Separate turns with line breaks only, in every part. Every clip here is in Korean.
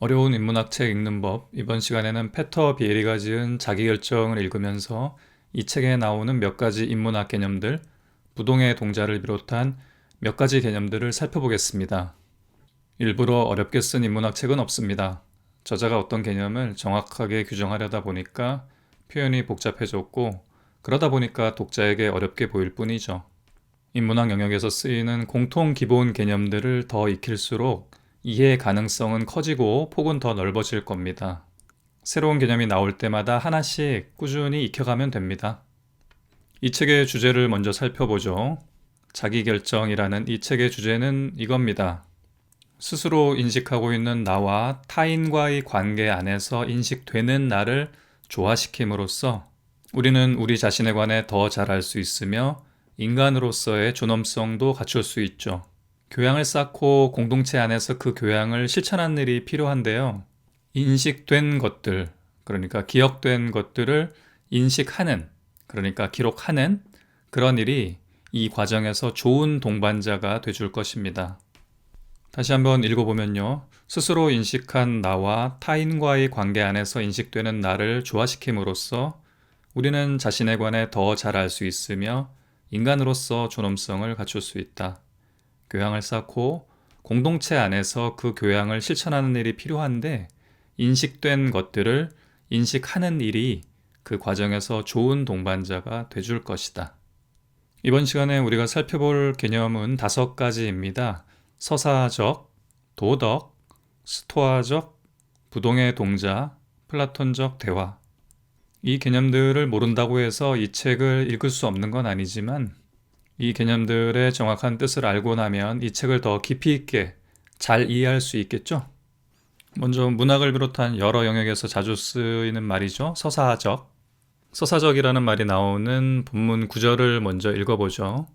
어려운 인문학 책 읽는 법. 이번 시간에는 페터 비에리가 지은 자기결정을 읽으면서 이 책에 나오는 몇 가지 인문학 개념들, 부동의 동자를 비롯한 몇 가지 개념들을 살펴보겠습니다. 일부러 어렵게 쓴 인문학 책은 없습니다. 저자가 어떤 개념을 정확하게 규정하려다 보니까 표현이 복잡해졌고 그러다 보니까 독자에게 어렵게 보일 뿐이죠. 인문학 영역에서 쓰이는 공통 기본 개념들을 더 익힐수록 이해 가능성은 커지고 폭은 더 넓어질 겁니다. 새로운 개념이 나올 때마다 하나씩 꾸준히 익혀가면 됩니다. 이 책의 주제를 먼저 살펴보죠. 자기결정이라는 이 책의 주제는 이겁니다. 스스로 인식하고 있는 나와 타인과의 관계 안에서 인식되는 나를 조화시킴으로써 우리는 우리 자신에 관해 더잘알수 있으며 인간으로서의 존엄성도 갖출 수 있죠. 교양을 쌓고 공동체 안에서 그 교양을 실천하는 일이 필요한데요. 인식된 것들, 그러니까 기억된 것들을 인식하는, 그러니까 기록하는 그런 일이 이 과정에서 좋은 동반자가 돼줄 것입니다. 다시 한번 읽어보면요. 스스로 인식한 나와 타인과의 관계 안에서 인식되는 나를 조화시킴으로써 우리는 자신에 관해 더 잘 알 수 있으며 인간으로서 존엄성을 갖출 수 있다. 교양을 쌓고 공동체 안에서 그 교양을 실천하는 일이 필요한데 인식된 것들을 인식하는 일이 그 과정에서 좋은 동반자가 돼줄 것이다. 이번 시간에 우리가 살펴볼 개념은 다섯 가지입니다. 서사적, 도덕, 스토아적, 부동의 동자, 플라톤적 대화. 이 개념들을 모른다고 해서 이 책을 읽을 수 없는 건 아니지만 이 개념들의 정확한 뜻을 알고 나면 이 책을 더 깊이 있게 잘 이해할 수 있겠죠? 먼저 문학을 비롯한 여러 영역에서 자주 쓰이는 말이죠. 서사적. 서사적이라는 말이 나오는 본문 구절을 먼저 읽어보죠.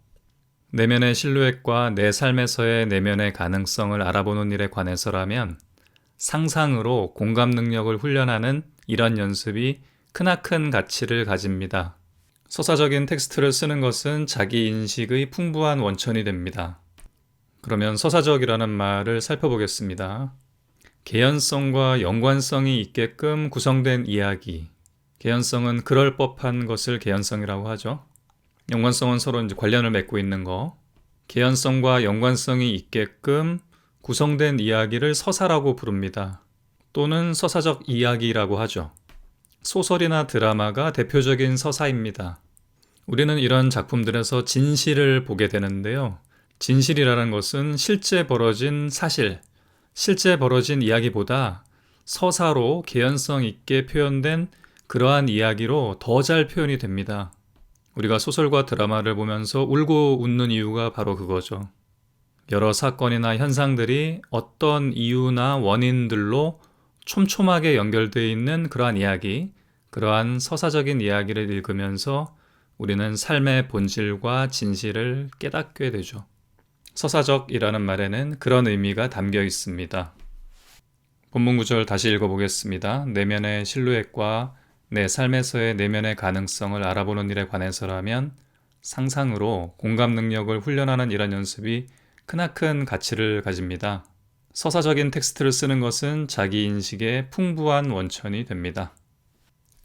내면의 실루엣과 내 삶에서의 내면의 가능성을 알아보는 일에 관해서라면 상상으로 공감 능력을 훈련하는 이런 연습이 크나큰 가치를 가집니다. 서사적인 텍스트를 쓰는 것은 자기 인식의 풍부한 원천이 됩니다. 그러면 서사적이라는 말을 살펴보겠습니다. 개연성과 연관성이 있게끔 구성된 이야기. 개연성은 그럴 법한 것을 개연성이라고 하죠. 연관성은 서로 이제 관련을 맺고 있는 거. 개연성과 연관성이 있게끔 구성된 이야기를 서사라고 부릅니다. 또는 서사적 이야기라고 하죠. 소설이나 드라마가 대표적인 서사입니다. 우리는 이런 작품들에서 진실을 보게 되는데요. 진실이라는 것은 실제 벌어진 사실, 실제 벌어진 이야기보다 서사로 개연성 있게 표현된 그러한 이야기로 더 잘 표현이 됩니다. 우리가 소설과 드라마를 보면서 울고 웃는 이유가 바로 그거죠. 여러 사건이나 현상들이 어떤 이유나 원인들로 촘촘하게 연결되어 있는 그러한 이야기, 그러한 서사적인 이야기를 읽으면서 우리는 삶의 본질과 진실을 깨닫게 되죠. 서사적이라는 말에는 그런 의미가 담겨 있습니다. 본문 구절 다시 읽어보겠습니다. 내면의 실루엣과 내 삶에서의 내면의 가능성을 알아보는 일에 관해서라면 상상으로 공감 능력을 훈련하는 이런 연습이 크나큰 가치를 가집니다. 서사적인 텍스트를 쓰는 것은 자기 인식의 풍부한 원천이 됩니다.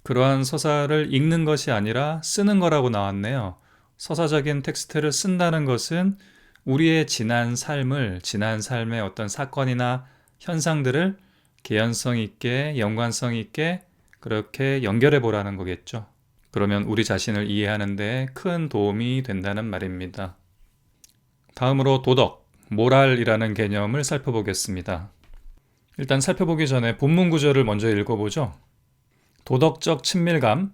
그러한 서사를 읽는 것이 아니라 쓰는 거라고 나왔네요. 서사적인 텍스트를 쓴다는 것은 우리의 지난 삶을, 지난 삶의 어떤 사건이나 현상들을 개연성 있게, 연관성 있게 그렇게 연결해 보라는 거겠죠. 그러면 우리 자신을 이해하는데 큰 도움이 된다는 말입니다. 다음으로 도덕, 모랄이라는 개념을 살펴보겠습니다. 일단 살펴보기 전에 본문 구절을 먼저 읽어보죠. 도덕적 친밀감,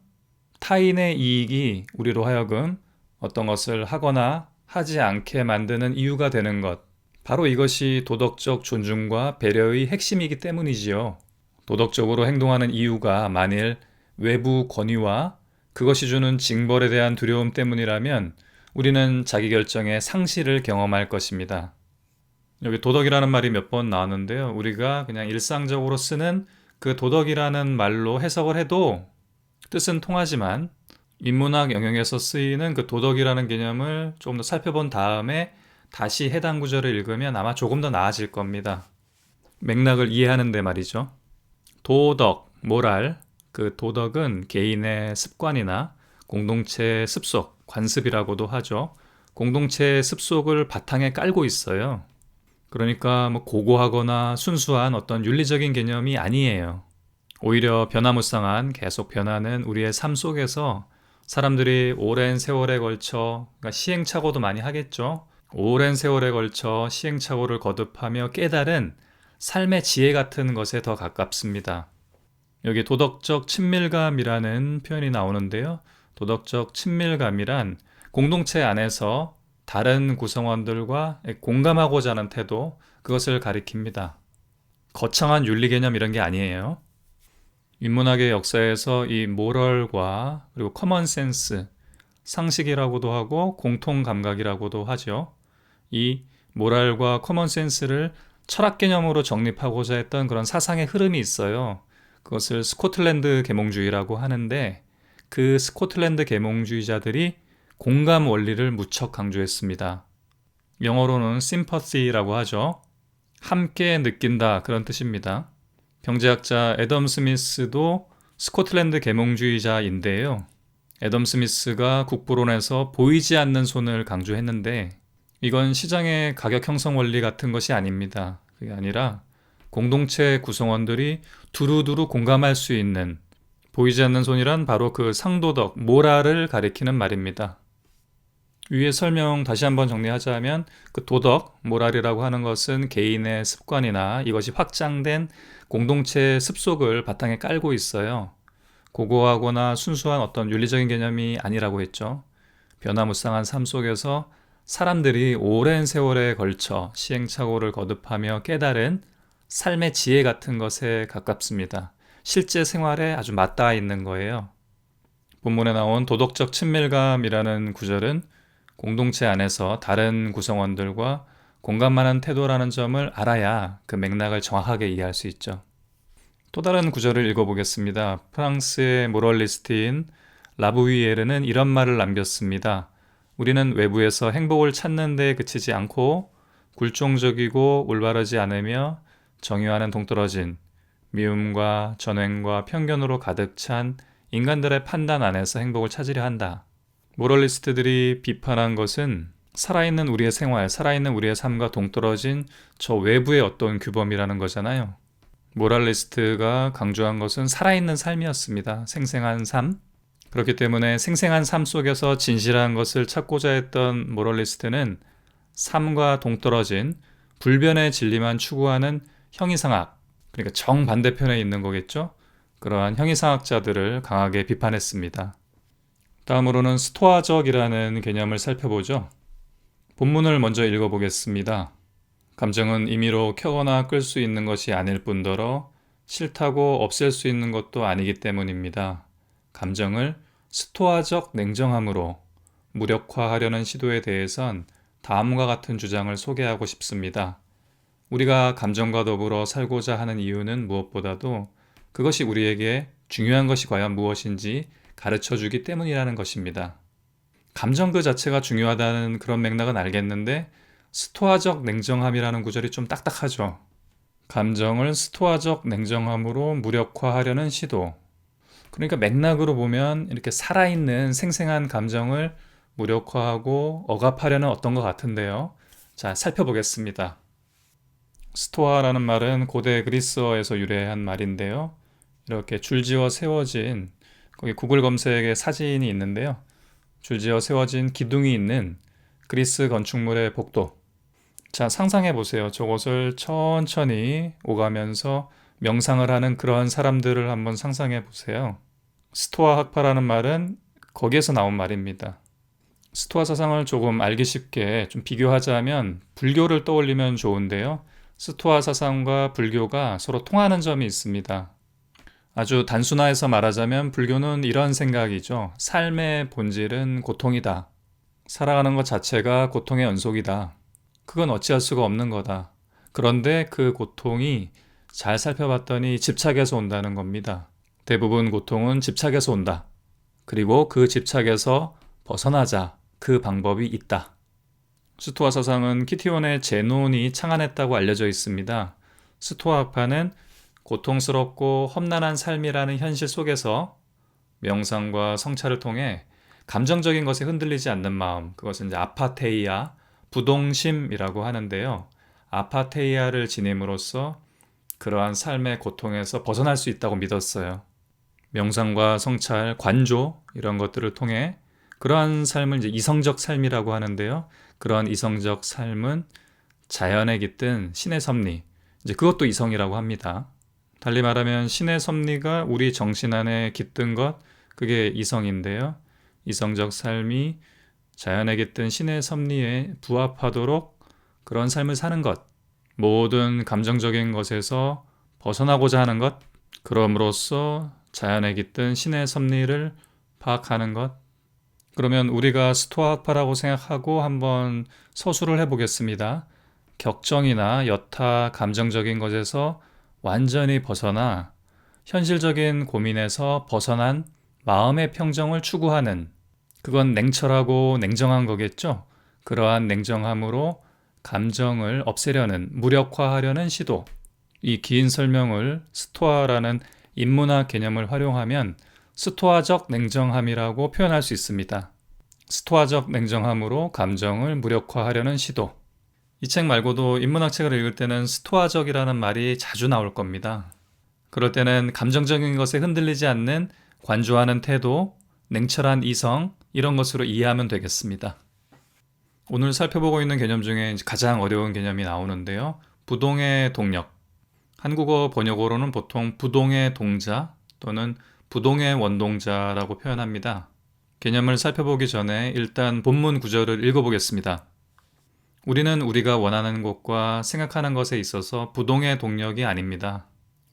타인의 이익이 우리로 하여금 어떤 것을 하거나 하지 않게 만드는 이유가 되는 것. 바로 이것이 도덕적 존중과 배려의 핵심이기 때문이지요. 도덕적으로 행동하는 이유가 만일 외부 권위와 그것이 주는 징벌에 대한 두려움 때문이라면 우리는 자기 결정의 상실을 경험할 것입니다. 여기 도덕이라는 말이 몇 번 나왔는데요. 우리가 그냥 일상적으로 쓰는 그 도덕이라는 말로 해석을 해도 뜻은 통하지만 인문학 영역에서 쓰이는 그 도덕이라는 개념을 조금 더 살펴본 다음에 다시 해당 구절을 읽으면 아마 조금 더 나아질 겁니다. 맥락을 이해하는데 말이죠. 도덕, 모랄, 그 도덕은 개인의 습관이나 공동체의 습속, 관습이라고도 하죠. 공동체의 습속을 바탕에 깔고 있어요. 그러니까 뭐 고고하거나 순수한 어떤 윤리적인 개념이 아니에요. 오히려 변화무쌍한 계속 변하는 우리의 삶 속에서 사람들이 오랜 세월에 걸쳐 그러니까 시행착오도 많이 하겠죠. 오랜 세월에 걸쳐 시행착오를 거듭하며 깨달은 삶의 지혜 같은 것에 더 가깝습니다. 여기 도덕적 친밀감이라는 표현이 나오는데요. 도덕적 친밀감이란 공동체 안에서 다른 구성원들과 공감하고자 하는 태도, 그것을 가리킵니다. 거창한 윤리 개념 이런 게 아니에요. 인문학의 역사에서 이 모럴과 그리고 커먼 센스, 상식이라고도 하고 공통 감각이라고도 하죠. 이 모랄과 커먼 센스를 철학 개념으로 정립하고자 했던 그런 사상의 흐름이 있어요. 그것을 스코틀랜드 계몽주의라고 하는데 그 스코틀랜드 계몽주의자들이 공감 원리를 무척 강조했습니다. 영어로는 sympathy라고 하죠. 함께 느낀다 그런 뜻입니다. 경제학자 애덤 스미스도 스코틀랜드 계몽주의자인데요. 애덤 스미스가 국부론에서 보이지 않는 손을 강조했는데 이건 시장의 가격 형성 원리 같은 것이 아닙니다. 그게 아니라 공동체 구성원들이 두루두루 공감할 수 있는 보이지 않는 손이란 바로 그 상도덕, 모랄을 가리키는 말입니다. 위에 설명 다시 한번 정리하자면 그 도덕, 모랄이라고 하는 것은 개인의 습관이나 이것이 확장된 공동체의 습속을 바탕에 깔고 있어요. 고고하거나 순수한 어떤 윤리적인 개념이 아니라고 했죠. 변화무쌍한 삶 속에서 사람들이 오랜 세월에 걸쳐 시행착오를 거듭하며 깨달은 삶의 지혜 같은 것에 가깝습니다. 실제 생활에 아주 맞닿아 있는 거예요. 본문에 나온 도덕적 친밀감이라는 구절은 공동체 안에서 다른 구성원들과 공감하는 태도라는 점을 알아야 그 맥락을 정확하게 이해할 수 있죠. 또 다른 구절을 읽어보겠습니다. 프랑스의 모럴리스트인 라부위에르는 이런 말을 남겼습니다. 우리는 외부에서 행복을 찾는 데 그치지 않고 굴종적이고 올바르지 않으며 정의와는 동떨어진 미움과 전횡과 편견으로 가득 찬 인간들의 판단 안에서 행복을 찾으려 한다. 모럴리스트들이 비판한 것은 살아있는 우리의 생활, 살아있는 우리의 삶과 동떨어진 저 외부의 어떤 규범이라는 거잖아요. 모랄리스트가 강조한 것은 살아있는 삶이었습니다. 생생한 삶. 그렇기 때문에 생생한 삶 속에서 진실한 것을 찾고자 했던 모럴리스트는 삶과 동떨어진 불변의 진리만 추구하는 형이상학, 그러니까 정반대편에 있는 거겠죠? 그러한 형이상학자들을 강하게 비판했습니다. 다음으로는 스토아적이라는 개념을 살펴보죠. 본문을 먼저 읽어보겠습니다. 감정은 임의로 켜거나 끌 수 있는 것이 아닐 뿐더러 싫다고 없앨 수 있는 것도 아니기 때문입니다. 감정을 스토아적 냉정함으로 무력화하려는 시도에 대해선 다음과 같은 주장을 소개하고 싶습니다. 우리가 감정과 더불어 살고자 하는 이유는 무엇보다도 그것이 우리에게 중요한 것이 과연 무엇인지 가르쳐 주기 때문이라는 것입니다. 감정 그 자체가 중요하다는 그런 맥락은 알겠는데 스토아적 냉정함이라는 구절이 좀 딱딱하죠. 감정을 스토아적 냉정함으로 무력화하려는 시도. 그러니까 맥락으로 보면 이렇게 살아있는 생생한 감정을 무력화하고 억압하려는 어떤 것 같은데요. 자, 살펴보겠습니다. 스토아라는 말은 고대 그리스어에서 유래한 말인데요. 이렇게 줄지어 세워진 거기 구글 검색에 사진이 있는데요. 줄지어 세워진 기둥이 있는 그리스 건축물의 복도. 자, 상상해 보세요. 저것을 천천히 오가면서 명상을 하는 그러한 사람들을 한번 상상해 보세요. 스토아 학파라는 말은 거기에서 나온 말입니다. 스토아 사상을 조금 알기 쉽게 좀 비교하자면 불교를 떠올리면 좋은데요. 스토아 사상과 불교가 서로 통하는 점이 있습니다. 아주 단순화해서 말하자면 불교는 이런 생각이죠. 삶의 본질은 고통이다. 살아가는 것 자체가 고통의 연속이다. 그건 어찌할 수가 없는 거다. 그런데 그 고통이 잘 살펴봤더니 집착에서 온다는 겁니다. 대부분 고통은 집착에서 온다. 그리고 그 집착에서 벗어나자 그 방법이 있다. 스토아 사상은 키티온의 제논이 창안했다고 알려져 있습니다. 스토아파는 고통스럽고 험난한 삶이라는 현실 속에서 명상과 성찰을 통해 감정적인 것에 흔들리지 않는 마음, 그것은 이제 아파테이아, 부동심이라고 하는데요. 아파테이아를 지님으로써 그러한 삶의 고통에서 벗어날 수 있다고 믿었어요. 명상과 성찰, 관조 이런 것들을 통해 그러한 삶을 이제 이성적 삶이라고 하는데요. 그러한 이성적 삶은 자연에 깃든 신의 섭리, 이제 그것도 이성이라고 합니다. 달리 말하면 신의 섭리가 우리 정신 안에 깃든 것, 그게 이성인데요. 이성적 삶이 자연에 깃든 신의 섭리에 부합하도록 그런 삶을 사는 것, 모든 감정적인 것에서 벗어나고자 하는 것, 그럼으로써 자연에 깃든 신의 섭리를 파악하는 것. 그러면 우리가 스토아파라고 생각하고 한번 서술을 해보겠습니다. 격정이나 여타 감정적인 것에서 완전히 벗어나 현실적인 고민에서 벗어난 마음의 평정을 추구하는 그건 냉철하고 냉정한 거겠죠. 그러한 냉정함으로 감정을 없애려는 무력화하려는 시도. 이 긴 설명을 스토아라는 인문학 개념을 활용하면 스토아적 냉정함이라고 표현할 수 있습니다. 스토아적 냉정함으로 감정을 무력화하려는 시도. 이 책 말고도 인문학 책을 읽을 때는 스토아적이라는 말이 자주 나올 겁니다. 그럴 때는 감정적인 것에 흔들리지 않는 관조하는 태도, 냉철한 이성, 이런 것으로 이해하면 되겠습니다. 오늘 살펴보고 있는 개념 중에 가장 어려운 개념이 나오는데요. 부동의 동력. 한국어 번역어로는 보통 부동의 동자 또는 부동의 원동자라고 표현합니다. 개념을 살펴보기 전에 일단 본문 구절을 읽어보겠습니다. 우리는 우리가 원하는 것과 생각하는 것에 있어서 부동의 동력이 아닙니다.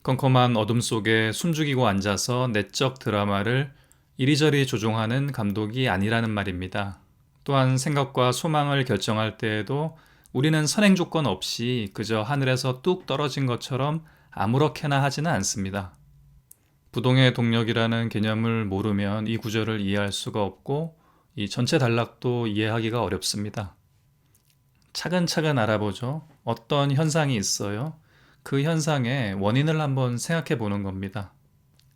컴컴한 어둠 속에 숨죽이고 앉아서 내적 드라마를 이리저리 조종하는 감독이 아니라는 말입니다. 또한 생각과 소망을 결정할 때에도 우리는 선행 조건 없이 그저 하늘에서 뚝 떨어진 것처럼 아무렇게나 하지는 않습니다. 부동의 동력이라는 개념을 모르면 이 구절을 이해할 수가 없고 이 전체 단락도 이해하기가 어렵습니다. 차근차근 알아보죠. 어떤 현상이 있어요. 그 현상의 원인을 한번 생각해 보는 겁니다.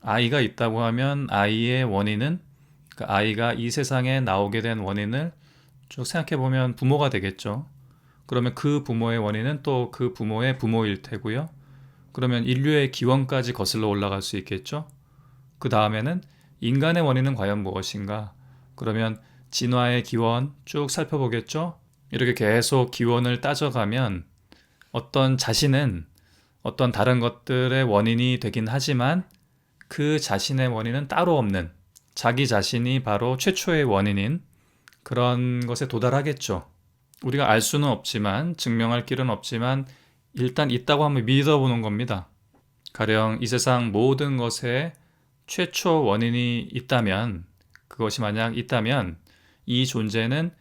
아이가 있다고 하면 아이의 원인은 그 아이가 이 세상에 나오게 된 원인을 쭉 생각해 보면 부모가 되겠죠. 그러면 그 부모의 원인은 또 그 부모의 부모일 테고요. 그러면 인류의 기원까지 거슬러 올라갈 수 있겠죠. 그 다음에는 인간의 원인은 과연 무엇인가? 그러면 진화의 기원 쭉 살펴보겠죠. 이렇게 계속 기원을 따져가면 어떤 자신은 어떤 다른 것들의 원인이 되긴 하지만 그 자신의 원인은 따로 없는 자기 자신이 바로 최초의 원인인 그런 것에 도달하겠죠. 우리가 알 수는 없지만 증명할 길은 없지만 일단 있다고 한번 믿어보는 겁니다. 가령 이 세상 모든 것에 최초 원인이 있다면 그것이 만약 있다면 이 존재는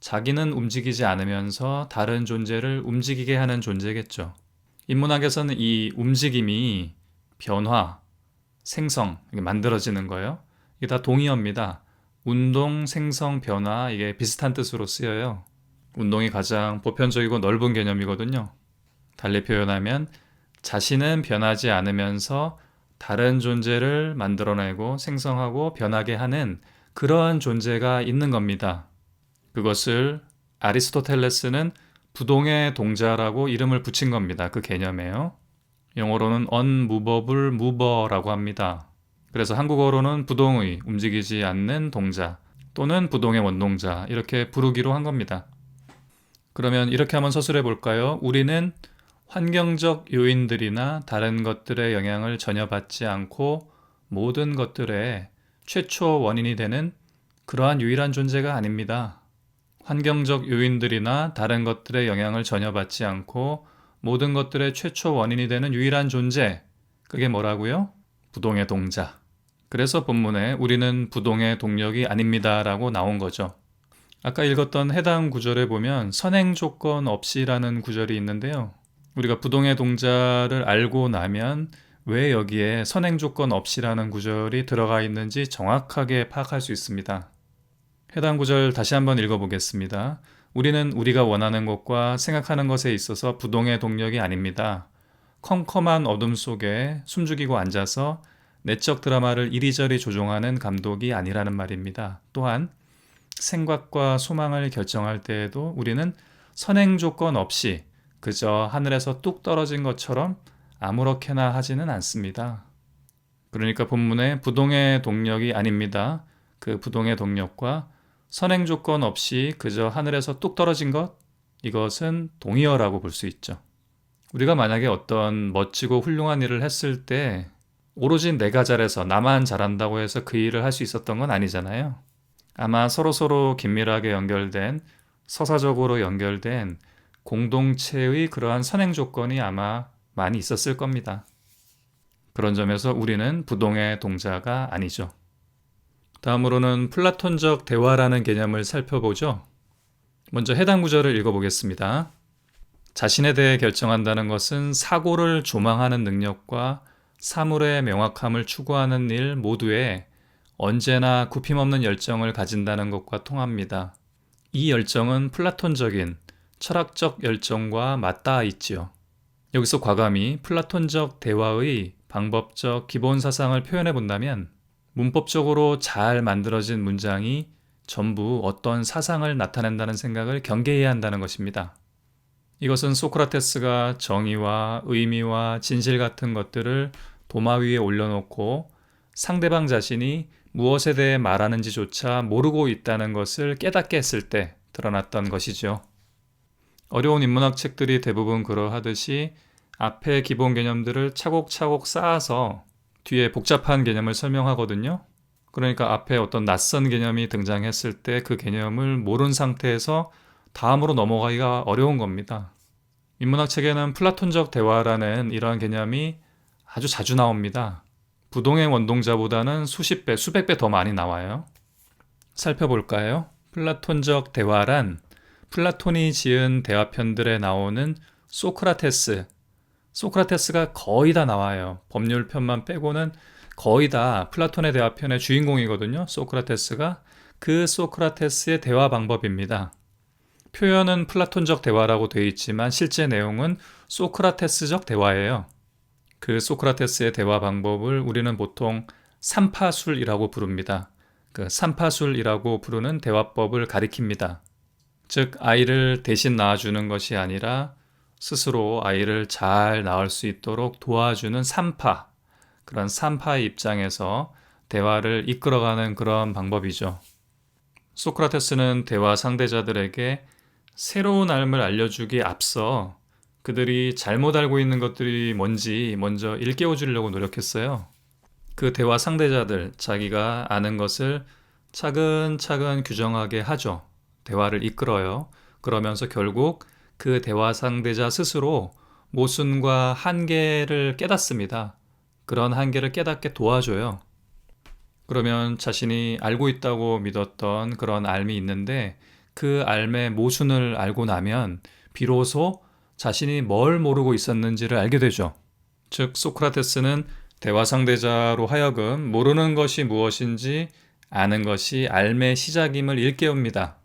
자기는 움직이지 않으면서 다른 존재를 움직이게 하는 존재겠죠. 인문학에서는 이 움직임이 변화, 생성, 만들어지는 거예요. 이게 다 동의어입니다. 운동, 생성, 변화, 이게 비슷한 뜻으로 쓰여요. 운동이 가장 보편적이고 넓은 개념이거든요. 달리 표현하면 자신은 변하지 않으면서 다른 존재를 만들어내고 생성하고 변하게 하는 그러한 존재가 있는 겁니다. 그것을 아리스토텔레스는 부동의 동자라고 이름을 붙인 겁니다. 그 개념에요. 영어로는 unmovable mover라고 합니다. 그래서 한국어로는 부동의 움직이지 않는 동자 또는 부동의 원동자 이렇게 부르기로 한 겁니다. 그러면 이렇게 한번 서술해 볼까요? 우리는 환경적 요인들이나 다른 것들의 영향을 전혀 받지 않고 모든 것들의 최초 원인이 되는 그러한 유일한 존재가 아닙니다. 환경적 요인들이나 다른 것들의 영향을 전혀 받지 않고 모든 것들의 최초 원인이 되는 유일한 존재. 그게 뭐라고요? 부동의 동자. 그래서 본문에 우리는 부동의 동력이 아닙니다라고 나온 거죠. 아까 읽었던 해당 구절에 보면 선행 조건 없이라는 구절이 있는데요. 우리가 부동의 동자를 알고 나면 왜 여기에 선행 조건 없이라는 구절이 들어가 있는지 정확하게 파악할 수 있습니다. 해당 구절 다시 한번 읽어보겠습니다. 우리는 우리가 원하는 것과 생각하는 것에 있어서 부동의 동력이 아닙니다. 컴컴한 어둠 속에 숨죽이고 앉아서 내적 드라마를 이리저리 조종하는 감독이 아니라는 말입니다. 또한 생각과 소망을 결정할 때에도 우리는 선행 조건 없이 그저 하늘에서 뚝 떨어진 것처럼 아무렇게나 하지는 않습니다. 그러니까 본문의 부동의 동력이 아닙니다. 그 부동의 동력과 선행 조건 없이 그저 하늘에서 뚝 떨어진 것 이것은 동의어라고 볼 수 있죠. 우리가 만약에 어떤 멋지고 훌륭한 일을 했을 때 오로지 내가 잘해서 나만 잘한다고 해서 그 일을 할 수 있었던 건 아니잖아요. 아마 서로서로 긴밀하게 연결된 서사적으로 연결된 공동체의 그러한 선행 조건이 아마 많이 있었을 겁니다. 그런 점에서 우리는 부동의 동자가 아니죠. 다음으로는 플라톤적 대화라는 개념을 살펴보죠. 먼저 해당 구절을 읽어보겠습니다. 자신에 대해 결정한다는 것은 사고를 조망하는 능력과 사물의 명확함을 추구하는 일 모두에 언제나 굽힘없는 열정을 가진다는 것과 통합니다. 이 열정은 플라톤적인 철학적 열정과 맞닿아 있지요. 여기서 과감히 플라톤적 대화의 방법적 기본 사상을 표현해 본다면 문법적으로 잘 만들어진 문장이 전부 어떤 사상을 나타낸다는 생각을 경계해야 한다는 것입니다. 이것은 소크라테스가 정의와 의미와 진실 같은 것들을 도마 위에 올려놓고 상대방 자신이 무엇에 대해 말하는지조차 모르고 있다는 것을 깨닫게 했을 때 드러났던 것이죠. 어려운 인문학 책들이 대부분 그러하듯이 앞에 기본 개념들을 차곡차곡 쌓아서 뒤에 복잡한 개념을 설명하거든요. 그러니까 앞에 어떤 낯선 개념이 등장했을 때 그 개념을 모른 상태에서 다음으로 넘어가기가 어려운 겁니다. 인문학 책에는 플라톤적 대화라는 이러한 개념이 아주 자주 나옵니다. 부동의 원동자보다는 수십 배, 수백 배 더 많이 나와요. 살펴볼까요? 플라톤적 대화란 플라톤이 지은 대화편들에 나오는 소크라테스, 소크라테스가 거의 다 나와요. 법률 편만 빼고는 거의 다 플라톤의 대화편의 주인공이거든요. 소크라테스가 그 소크라테스의 대화 방법입니다. 표현은 플라톤적 대화라고 되어 있지만 실제 내용은 소크라테스적 대화예요. 그 소크라테스의 대화 방법을 우리는 보통 삼파술이라고 부릅니다. 그 삼파술이라고 부르는 대화법을 가리킵니다. 즉, 아이를 대신 낳아주는 것이 아니라 스스로 아이를 잘 낳을 수 있도록 도와주는 삼파, 그런 삼파의 입장에서 대화를 이끌어가는 그런 방법이죠. 소크라테스는 대화 상대자들에게 새로운 삶을 알려주기에 앞서 그들이 잘못 알고 있는 것들이 뭔지 먼저 일깨워 주려고 노력했어요. 그 대화 상대자들, 자기가 아는 것을 차근차근 규정하게 하죠. 대화를 이끌어요. 그러면서 결국 그 대화 상대자 스스로 모순과 한계를 깨닫습니다. 그런 한계를 깨닫게 도와줘요. 그러면 자신이 알고 있다고 믿었던 그런 알미 있는데 그 알의 모순을 알고 나면 비로소 자신이 뭘 모르고 있었는지를 알게 되죠. 즉, 소크라테스는 대화 상대자로 하여금 모르는 것이 무엇인지 아는 것이 알의 시작임을 일깨웁니다.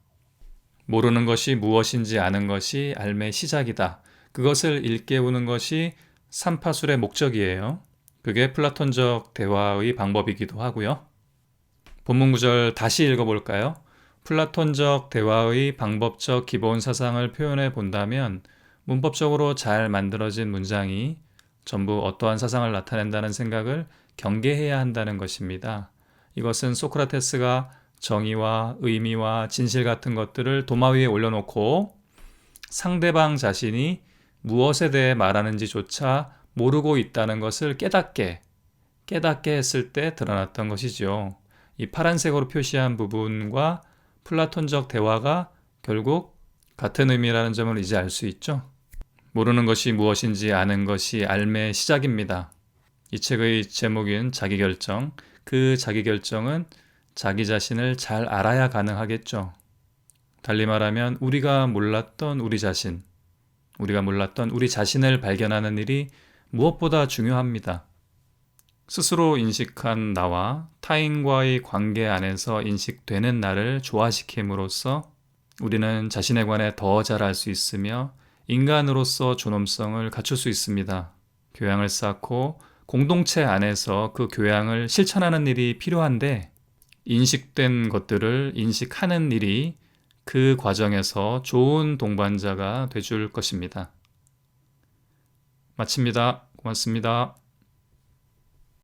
모르는 것이 무엇인지 아는 것이 알의 시작이다. 그것을 일깨우는 것이 삼파술의 목적이에요. 그게 플라톤적 대화의 방법이기도 하고요. 본문 구절 다시 읽어볼까요? 플라톤적 대화의 방법적 기본 사상을 표현해 본다면 문법적으로 잘 만들어진 문장이 전부 어떠한 사상을 나타낸다는 생각을 경계해야 한다는 것입니다. 이것은 소크라테스가 정의와 의미와 진실 같은 것들을 도마 위에 올려놓고 상대방 자신이 무엇에 대해 말하는지조차 모르고 있다는 것을 깨닫게, 깨닫게 했을 때 드러났던 것이죠. 이 파란색으로 표시한 부분과 플라톤적 대화가 결국 같은 의미라는 점을 이제 알 수 있죠. 모르는 것이 무엇인지 아는 것이 알매의 시작입니다. 이 책의 제목인 자기결정. 그 자기결정은 자기 자신을 잘 알아야 가능하겠죠. 달리 말하면 우리가 몰랐던 우리 자신, 우리가 몰랐던 우리 자신을 발견하는 일이 무엇보다 중요합니다. 스스로 인식한 나와 타인과의 관계 안에서 인식되는 나를 조화시킴으로써 우리는 자신에 관해 더 잘 알 수 있으며 인간으로서 존엄성을 갖출 수 있습니다. 교양을 쌓고 공동체 안에서 그 교양을 실천하는 일이 필요한데 인식된 것들을 인식하는 일이 그 과정에서 좋은 동반자가 돼줄 것입니다. 마칩니다. 고맙습니다.